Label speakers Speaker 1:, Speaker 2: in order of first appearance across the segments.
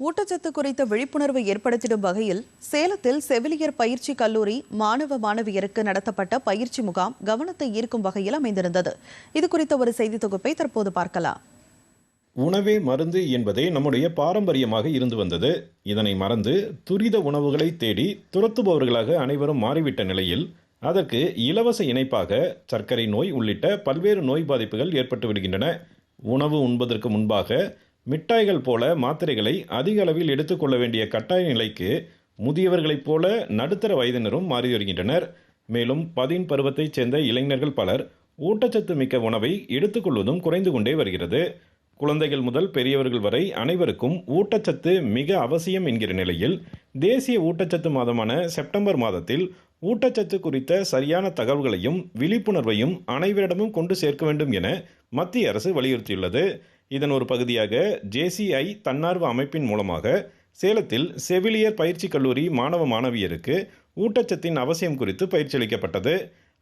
Speaker 1: ஊட்டச்சத்து குறித்த விழிப்புணர்வை ஏற்படுத்திடும் வகையில் சேலத்தில் செவிலியர் பயிற்சி கல்லூரி மாணவ மாணவியருக்கு நடத்தப்பட்ட பயிற்சி முகாம் கவனத்தை ஈர்க்கும் வகையில் அமைந்திருந்தது. இது குறித்த ஒரு செய்தி தொகுப்பை தற்போது பார்க்கலாம்.
Speaker 2: உணவே மருந்து என்பதே நம்முடைய பாரம்பரியமாக இருந்து வந்தது. இதனை மறந்து துரித உணவுகளை தேடி துரத்துபவர்களாக அனைவரும் மாறிவிட்ட நிலையில் அதற்கு இலவச இணைப்பாக சர்க்கரை நோய் உள்ளிட்ட பல்வேறு நோய் பாதிப்புகள் ஏற்பட்டு விடுகின்றன உணவு உண்பதற்கு முன்பாக மிட்டாய்கள் போல மாத்திரைகளை அதிக அளவில் எடுத்துக்கொள்ள வேண்டிய கட்டாய நிலைக்கு முதியவர்களைப் போல நடுத்தர வயதினரும் மாறி வருகின்றனர் மேலும் பதின் பருவத்தைச் சேர்ந்த இளைஞர்கள் பலர் ஊட்டச்சத்து மிக்க உணவை எடுத்துக்கொள்வதும் குறைந்து கொண்டே வருகிறது. குழந்தைகள் முதல் பெரியவர்கள் வரை அனைவருக்கும் ஊட்டச்சத்து மிக அவசியம் என்கிற நிலையில் தேசிய ஊட்டச்சத்து மாதமான செப்டம்பர் மாதத்தில் ஊட்டச்சத்து குறித்த சரியான தகவல்களையும் விழிப்புணர்வையும் அனைவரிடமும் கொண்டு சேர்க்க வேண்டும் என மத்திய அரசு வலியுறுத்தியுள்ளது. இதன் ஒரு பகுதியாக ஜேசிஐ தன்னார்வ அமைப்பின் மூலமாக சேலத்தில் செவிலியர் பயிற்சி கல்லூரி மாணவ மாணவியருக்கு ஊட்டச்சத்தின் அவசியம் குறித்து பயிற்சி அளிக்கப்பட்டது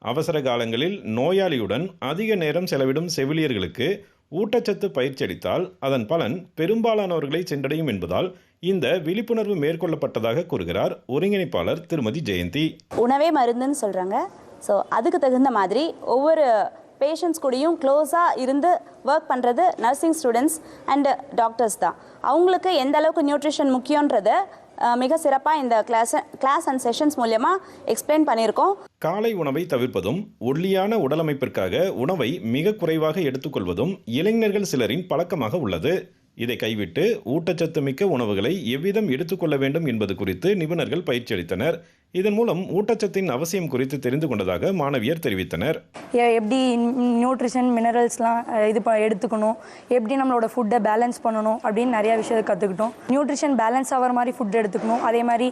Speaker 2: அவசர காலங்களில் நோயாளியுடன் அதிக நேரம் செலவிடும் செவிலியர்களுக்கு ஊட்டச்சத்து பயிற்சி அளித்தால் அதன் பலன் பெரும்பாலானவர்களை சென்றடையும் என்பதால் இந்த விழிப்புணர்வு மேற்கொள்ளப்பட்டதாக கூறுகிறார் ஒருங்கிணைப்பாளர் திருமதி ஜெயந்தி.
Speaker 3: உணவே மருந்துன்னு சொல்கிறாங்க ஸோ அதுக்கு தகுந்த மாதிரி ஒவ்வொரு பேஷண்ட்ஸ் கூடயும் க்ளோஸாக இருந்து ஒர்க் பண்ணுறது நர்சிங் ஸ்டூடெண்ட்ஸ் அண்டு டாக்டர்ஸ் தான். அவங்களுக்கு எந்த அளவுக்கு நியூட்ரிஷன் முக்கியன்றத மிக சிறப்பாக இந்த கிளாஸ் கிளாஸ் அண்ட் செஷன்ஸ் மூலியமாக எக்ஸ்பிளைன் பண்ணியிருக்கோம்.
Speaker 2: காலை உணவை தவிர்ப்பதும் ஒல்லியான உடலமைப்பிற்காக உணவை மிக குறைவாக எடுத்துக்கொள்வதும் இளைஞர்கள் சிலரின் பழக்கமாக உள்ளது. இதை கைவிட்டு ஊட்டச்சத்து மிக்க உணவுகளை எவ்விதம் எடுத்துக்கொள்ள வேண்டும் என்பது குறித்து நிபுணர்கள் பயிற்சி அளித்தனர். இதன் மூலம் ஊட்டச்சத்தின் அவசியம் குறித்து தெரிந்து கொண்டதாக மாணவியர் தெரிவித்தனர்.
Speaker 4: எப்படி நியூட்ரிஷன் மினரல்ஸ்லாம் இது ப எடுத்துக்கணும் எப்படி நம்மளோட ஃபுட்டை பேலன்ஸ் பண்ணணும் அப்படின்னு நிறையா விஷயத்தை கற்றுக்கிட்டோம் நியூட்ரிஷன் பேலன்ஸ் ஆகிற மாதிரி ஃபுட் எடுத்துக்கணும். அதே மாதிரி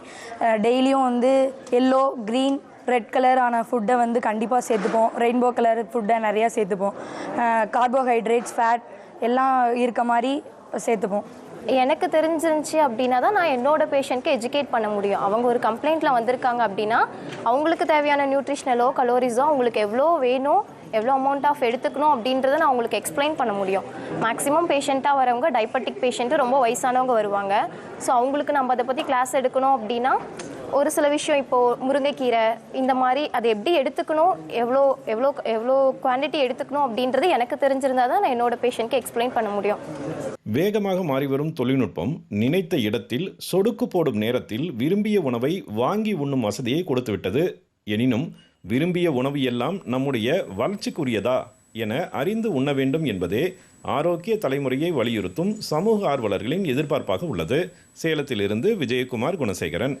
Speaker 4: டெய்லியும் வந்து எல்லோ க்ரீன் ரெட் கலரான ஃபுட்டை வந்து கண்டிப்பாக சேர்த்துப்போம். ரெயின்போ கலர் ஃபுட்டை நிறையா சேர்த்துப்போம். கார்போஹைட்ரேட்ஸ் ஃபேட் எல்லாம் இருக்க மாதிரி சேர்த்துப்போம்.
Speaker 5: எனக்கு தெரிஞ்சிருந்துச்சு அப்படின்னா தான் நான் என்னோட பேஷண்ட்க்கு எஜுகேட் பண்ண முடியும். அவங்க ஒரு கம்ப்ளைண்ட்டில் வந்திருக்காங்க அப்படின்னா அவங்களுக்கு தேவையான நியூட்ரிஷனலோ கலோரிஸோ அவங்களுக்கு எவ்வளோ வேணும் எவ்வளோ அமௌண்ட் ஆஃப் எடுத்துக்கணும் அப்படின்றத நான் உங்களுக்கு எக்ஸ்பிளைன் பண்ண முடியும். மேக்ஸிமம் பேஷண்ட்டாக வரவங்க டைபட்டிக் பேஷண்ட்டு ரொம்ப வயசானவங்க வருவாங்க. ஸோ அவங்களுக்கு நம்ம அதை பற்றி கிளாஸ் எடுக்கணும் அப்படின்னா ஒரு சில விஷயம் இப்போது முருங்கைக்கீரை இந்த மாதிரி அதை எப்படி எடுத்துக்கணும் எவ்வளோ எவ்வளோ எவ்வளோ குவான்டிட்டி எடுத்துக்கணும் அப்படின்றது எனக்கு தெரிஞ்சிருந்தா தான் நான் என்னோட பேஷண்ட்க்கு எக்ஸ்பிளைன் பண்ண முடியும்.
Speaker 2: வேகமாக மாறிவரும் தொழில்நுட்பம் நினைத்த இடத்தில் சொடுக்கு போடும் நேரத்தில் விரும்பிய உணவை வாங்கி உண்ணும் வசதியை கொடுத்துவிட்டது. எனினும் விரும்பிய உணவு எல்லாம் நம்முடைய வளர்ச்சிக்குரியதா என அறிந்து உண்ண வேண்டும் என்பதே ஆரோக்கிய தலைமுறையை வலியுறுத்தும் சமூக ஆர்வலர்களின் எதிர்பார்ப்பாக உள்ளது. சேலத்திலிருந்து விஜயகுமார் குணசேகரன்.